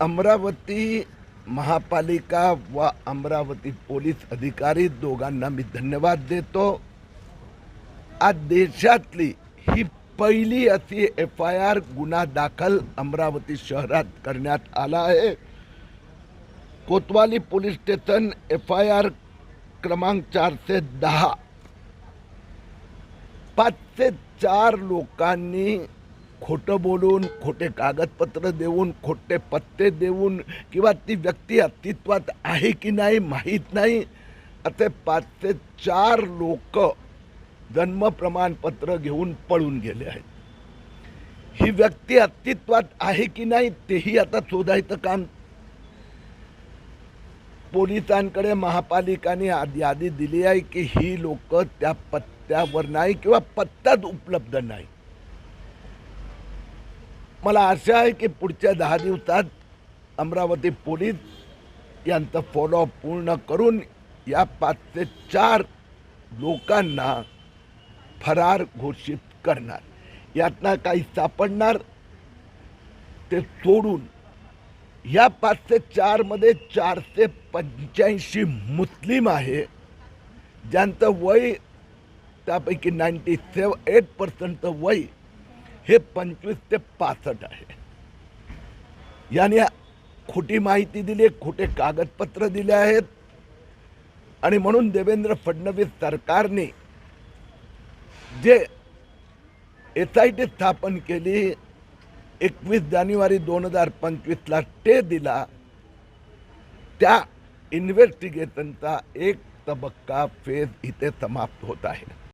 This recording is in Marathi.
अमरावती महापालिका व अमरावती पोलीस अधिकारी दोघांना मी धन्यवाद देतो. आज देशातली ही पहिली अशी एफ आय आर गुन्हा दाखल अमरावती शहरात करण्यात आला आहे. Kotwali police station F I R क्रमांक चारशे दहा. पाचशे चार लोकांनी खोटं बोलून खोटे कागदपत्र देऊन खोटे पत्ते देऊन किंवा ती व्यक्ती अस्तित्वात आहे की नाही माहीत नाही. असे पाच ते चार लोक जन्म प्रमाणपत्र घेऊन पळून गेले आहेत. ही व्यक्ती अस्तित्वात आहे की नाही तेही आता शोधायचं काम. पोलिसांकडे महापालिकाने यादी दिली आहे की ही लोक त्या पत्त्यावर नाही किंवा पत्ताच उपलब्ध नाही. मला आशा आहे की पुढच्या दहा दिवसात अमरावती पोलीस यांचं फॉलोअप पूर्ण करून या पाच ते चार लोकांना फरार घोषित करणार. यातनं काही सापडणार ते सोडून या पाचशे चारमध्ये चारशे पंच्याऐंशी मुस्लिम आहे ज्यांचं वय त्यापैकी नाईन्टी सेव एट पर्सेंटचं वय हे पंचवीस ते पासष्ट आहे. याने खोटी माहिती दिली खोटे कागदपत्र दिले आहेत. आणि म्हणून देवेंद्र फडणवीस सरकारने जे एस आय टी स्थापन केली एकवीस जानेवारी दोन हजार पंचवीसला स्टे दिला त्या इन्व्हेस्टिगेशनचा एक तबक्का फेज इथे समाप्त होत आहे.